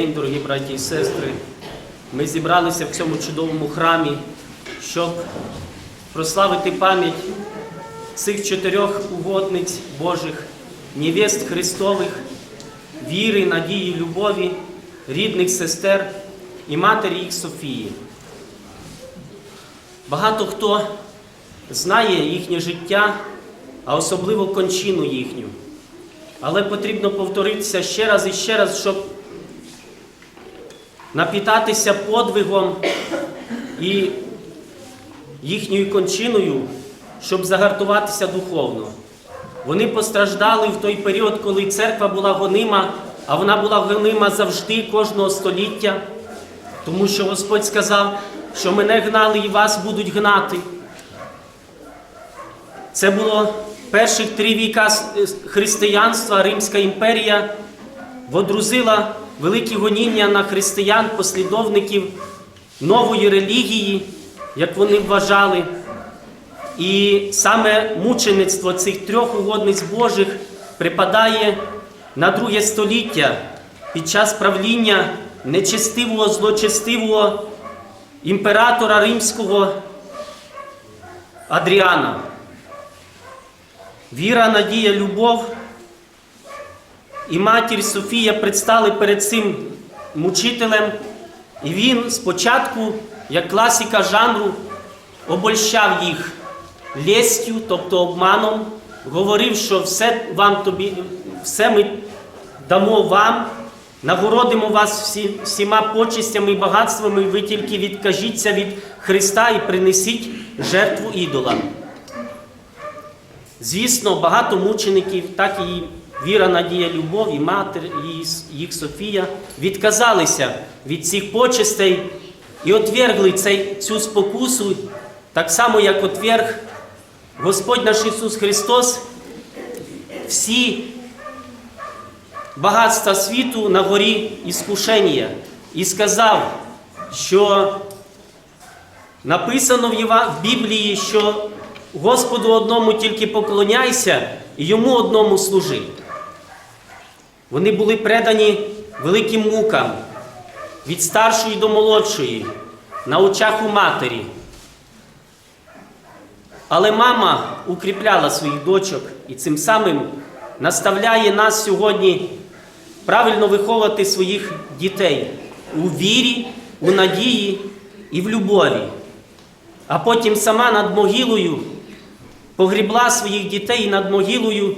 день, дорогі браті і сестри. Ми зібралися в цьому чудовому храмі, щоб прославити пам'ять цих чотирьох угодниць Божих, невест Христових, віри, надії, любові, рідних сестер і матері їх Софії. Багато хто знає їхнє життя, а особливо кончину їхню. Але потрібно повторитися ще раз і ще раз, щоб напітатися подвигом і їхньою кончиною, щоб загартуватися духовно. Вони постраждали в той період, коли церква була гонима, а вона була гонима завжди кожного століття, тому що Господь сказав, що мене гнали і вас будуть гнати. Це було перших три віка християнства, Римська імперія водрузила великі гоніння на християн, послідовників нової релігії, як вони вважали. І саме мучеництво цих трьох угодниць Божих припадає на друге століття під час правління нечестивого, злочестивого імператора римського Адріана. Віра, надія, любов і матір Софія предстали перед цим мучителем, і він спочатку, як класика жанру, обольщав їх лестю, тобто обманом, говорив, що все вам тобі, все ми дамо вам, нагородимо вас всі, всіма почистями і багатствами, ви тільки відкажіться від Христа і принесіть жертву ідолам. Звісно, багато мучеників, так і віра, надія, любов, і матір, їх Софія відказалися від цих почестей і отвергли цей, цю спокусу, так само, як отверг Господь наш Ісус Христос всі багатства світу на горі іскушення і сказав, що написано в Біблії, що Господу одному тільки поклоняйся і йому одному служи. Вони були предані великим мукам від старшої до молодшої, на очах у матері. Але мама укріпляла своїх дочок і цим самим наставляє нас сьогодні правильно виховувати своїх дітей у вірі, у надії і в любові. А потім сама над могилою погрібла своїх дітей і над могилою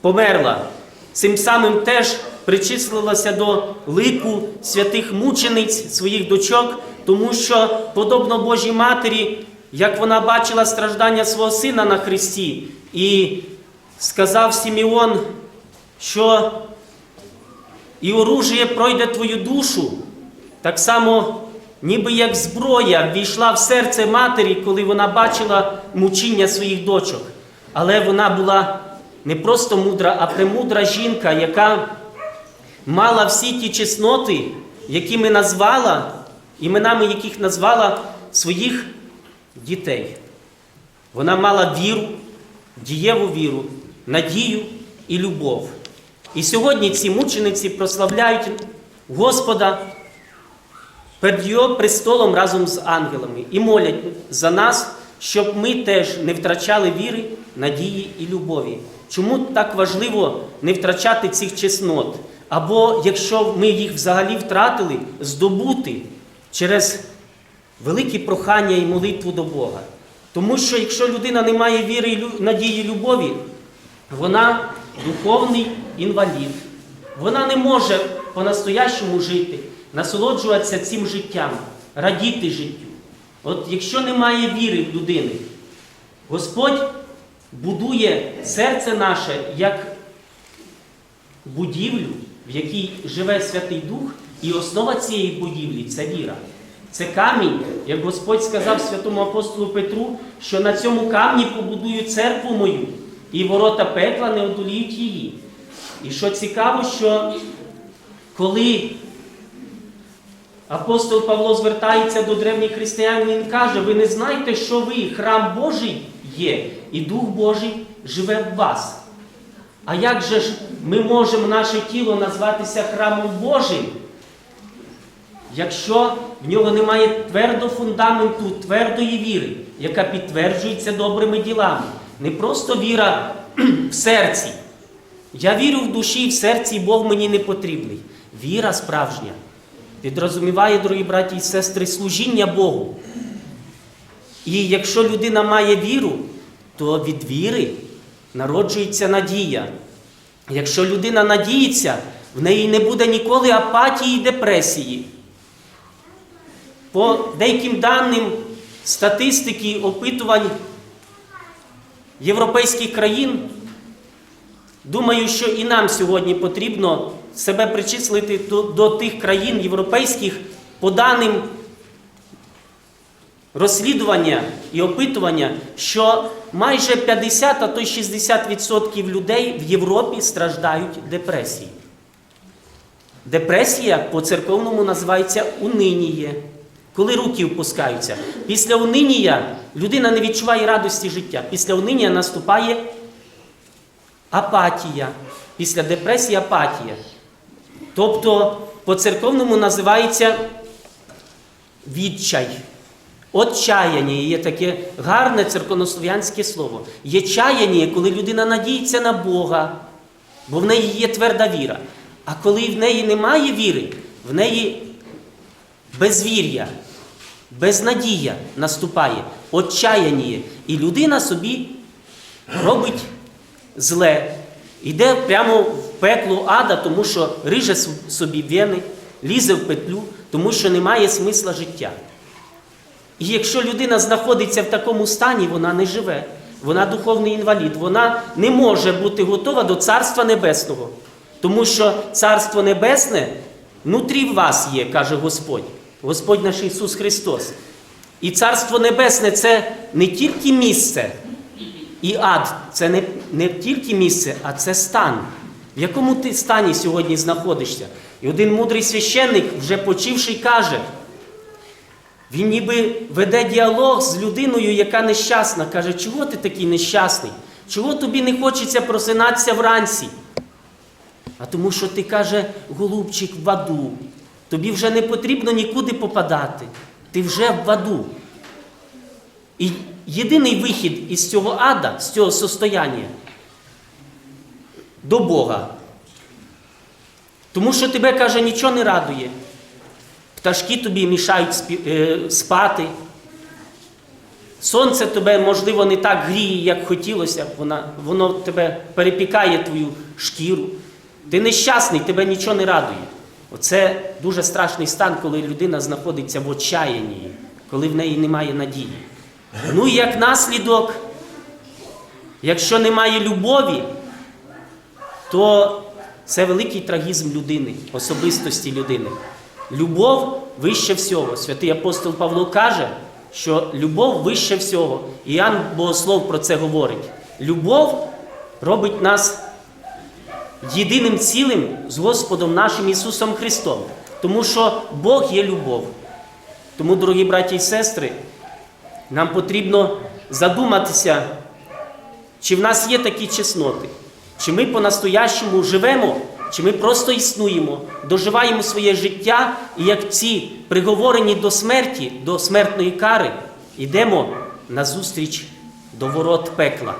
померла. Цим самим теж причислилася до лику святих мучениць своїх дочок, тому що, подобно Божій Матері, як вона бачила страждання свого сина на Христі, і сказав Сімеон, що і оружіє пройде твою душу, так само, ніби як зброя війшла в серце матері, коли вона бачила мучіння своїх дочок. Але вона була не просто мудра, а премудра жінка, яка мала всі ті чесноти, які ми назвала, іменами яких назвала своїх дітей. Вона мала віру, дієву віру, надію і любов. І сьогодні ці мучениці прославляють Господа перед Його престолом разом з ангелами і молять за нас, щоб ми теж не втрачали віри, надії і любові. Чому так важливо не втрачати цих чеснот? Або якщо ми їх взагалі втратили, здобути через великі прохання і молитву до Бога. Тому що якщо людина не має віри, надії, любові, вона духовний інвалід. Вона не може по-настоящому жити, насолоджуватися цим життям, радіти життю. От якщо немає віри в людини, Господь будує серце наше як будівлю, в якій живе Святий Дух, і основа цієї будівлі це віра. Це камінь, як Господь сказав святому апостолу Петру, що на цьому камні побудую церкву мою, і ворота пекла не одоліють її. І що цікаво, що коли апостол Павло звертається до древніх християн, він каже: ви не знаєте, що ви храм Божий є, і Дух Божий живе в вас. А як же ж ми можемо наше тіло назватися храмом Божим? Якщо в нього немає твердого фундаменту, твердої віри, яка підтверджується добрими ділами, не просто віра в серці. Я вірю в душі і в серці, і Бог мені не потрібний. Віра справжня підрозуміває, дорогі браті і сестри, служіння Богу. І якщо людина має віру, то від віри народжується надія. Якщо людина надіється, в неї не буде ніколи апатії і депресії. По деяким даним статистики опитувань європейських країн, думаю, що і нам сьогодні потрібно себе причислити до, тих країн європейських, по даним розслідування і опитування, що майже 50, а то й 60% людей в Європі страждають депресією. Депресія по церковному називається униніє. Коли руки впускаються. Після унинія людина не відчуває радості життя. Після унинія наступає апатія. Після депресії апатія. Тобто по церковному називається відчай. Отчаяння є таке гарне церковнослов'янське слово. Є чаяння, коли людина надіється на Бога, бо в неї є тверда віра. А коли в неї немає віри, в неї безвір'я, безнадія наступає, отчаяння. І людина собі робить зле, йде прямо в пекло ада, тому що риже собі вени, лізе в петлю, тому що немає смисла життя. І якщо людина знаходиться в такому стані, вона не живе, вона духовний інвалід, вона не може бути готова до Царства Небесного. Тому що Царство Небесне внутрі вас є, каже Господь, Господь наш Ісус Христос. І Царство Небесне це не тільки місце, і ад це не, не тільки місце, а це стан. В якому ти стані сьогодні знаходишся? І один мудрий священник, вже почивши, каже, він ніби веде діалог з людиною, яка нещасна. Каже, чого ти такий нещасний? Чого тобі не хочеться просинатися вранці? А тому що ти каже, голубчик, в аду. Тобі вже не потрібно нікуди попадати. Ти вже в аду. І єдиний вихід із цього ада, з цього состояння до Бога. Тому що тебе, каже, нічого не радує. Пташки тобі мішають е, спати. Сонце тебе, можливо, не так гріє, як хотілося б. Вона, воно тебе перепікає твою шкіру. Ти нещасний, тебе нічого не радує. Оце дуже страшний стан, коли людина знаходиться в отчаянні, коли в неї немає надії. Ну і як наслідок, якщо немає любові, то це великий трагізм людини, особистості людини. Любов вище всього. Святий апостол Павло каже, що любов вище всього. І Іоанн Богослов про це говорить. Любов робить нас єдиним цілим з Господом нашим Ісусом Христом. Тому що Бог є любов. Тому, дорогі браті і сестри, нам потрібно задуматися, чи в нас є такі чесноти, чи ми по-настоящому живемо, чи ми просто існуємо, доживаємо своє життя, і як ці приговорені до смерті, до смертної кари, йдемо назустріч до ворот пекла.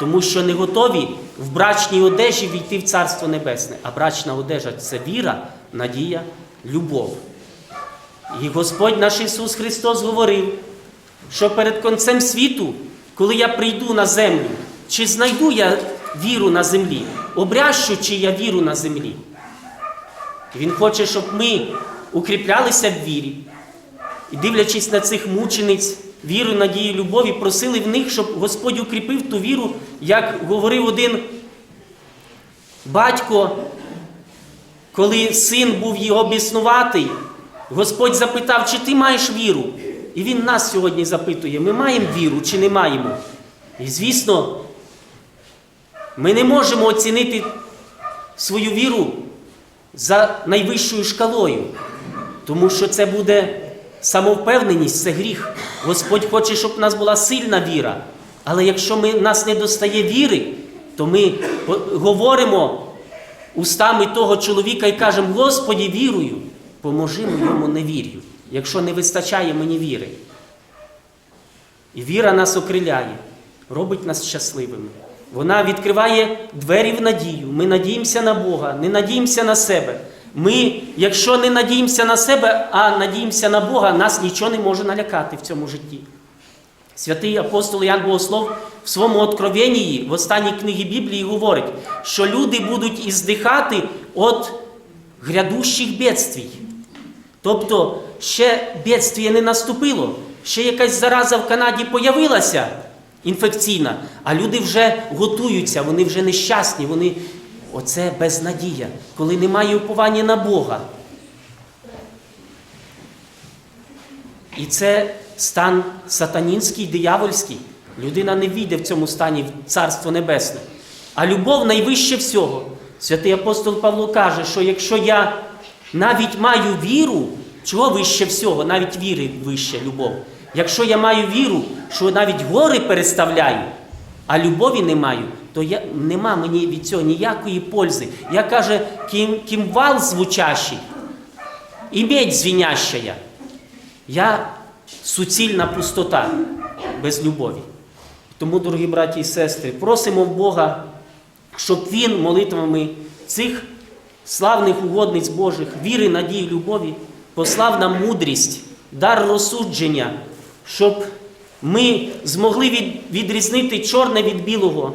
Тому що не готові в брачній одежі війти в Царство Небесне. А брачна одежа це віра, надія, любов. І Господь наш Ісус Христос говорив, що перед концем світу, коли я прийду на землю, чи знайду я віру на землі, обрящу чи я віру на землі. Він хоче, щоб ми укріплялися в вірі і, дивлячись на цих мучениць, віру, надію, любові, просили в них, щоб Господь укріпив ту віру, як говорив один батько, коли син був його біснуватий, Господь запитав, чи ти маєш віру? І Він нас сьогодні запитує, ми маємо віру чи не маємо. І звісно, ми не можемо оцінити свою віру за найвищою шкалою, тому що це буде самовпевненість, це гріх. Господь хоче, щоб в нас була сильна віра. Але якщо ми, нас не достає віри, то ми говоримо устами того чоловіка і кажемо, Господі, вірую, поможи моєму невір'ю, якщо не вистачає мені віри. І віра нас окриляє, робить нас щасливими. Вона відкриває двері в надію. Ми надіємося на Бога, не надіємося на себе. Ми, якщо не надіємося на себе, а надіємося на Бога, нас нічого не може налякати в цьому житті. Святий апостол Ян Богослов в своєму откровенні в останній книгі Біблії говорить, що люди будуть іздихати від грядущих бедствій. Тобто ще бедствіє не наступило, ще якась зараза в Канаді появилася інфекційна, а люди вже готуються, вони вже нещасні, вони. Оце безнадія, коли немає уповання на Бога. І це стан сатанінський, диявольський. Людина не війде в цьому стані в Царство Небесне. А любов найвище всього. Святий апостол Павло каже, що якщо я навіть маю віру, чого вище всього, навіть віри вище любов. Якщо я маю віру, що навіть гори переставляю, а любові не маю, то я, нема мені від цього ніякої пользи. Я каже, ким, кимвал звучащий, і медь звінящая. Я суцільна пустота без любові. Тому, дорогі браті і сестри, просимо в Бога, щоб Він молитвами цих славних угодниць Божих, віри, надії, любові, послав нам мудрість, дар розсудження, щоб ми змогли від, відрізнити чорне від білого,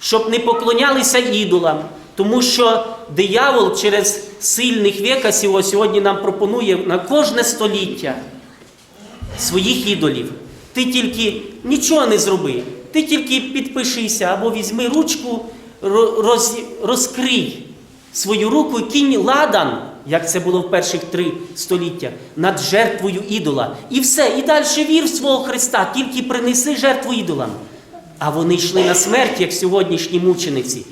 щоб не поклонялися ідолам, тому що диявол через сильних векасів сьогодні нам пропонує на кожне століття своїх ідолів. Ти тільки нічого не зроби. Ти тільки підпишися або візьми ручку, роз, розкрий свою руку кінь ладан, як це було в перших три століття, над жертвою ідола. І все, і далі вір в свого Христа, тільки принеси жертву ідолам. А вони йшли на смерть, як сьогоднішні мучениці.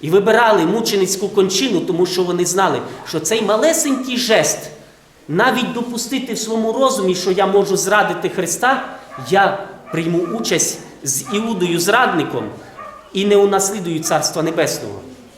І вибирали мученицьку кончину, тому що вони знали, що цей малесенький жест, навіть допустити в своєму розумі, що я можу зрадити Христа, я прийму участь з Іудою зрадником і не унаслідую Царства Небесного.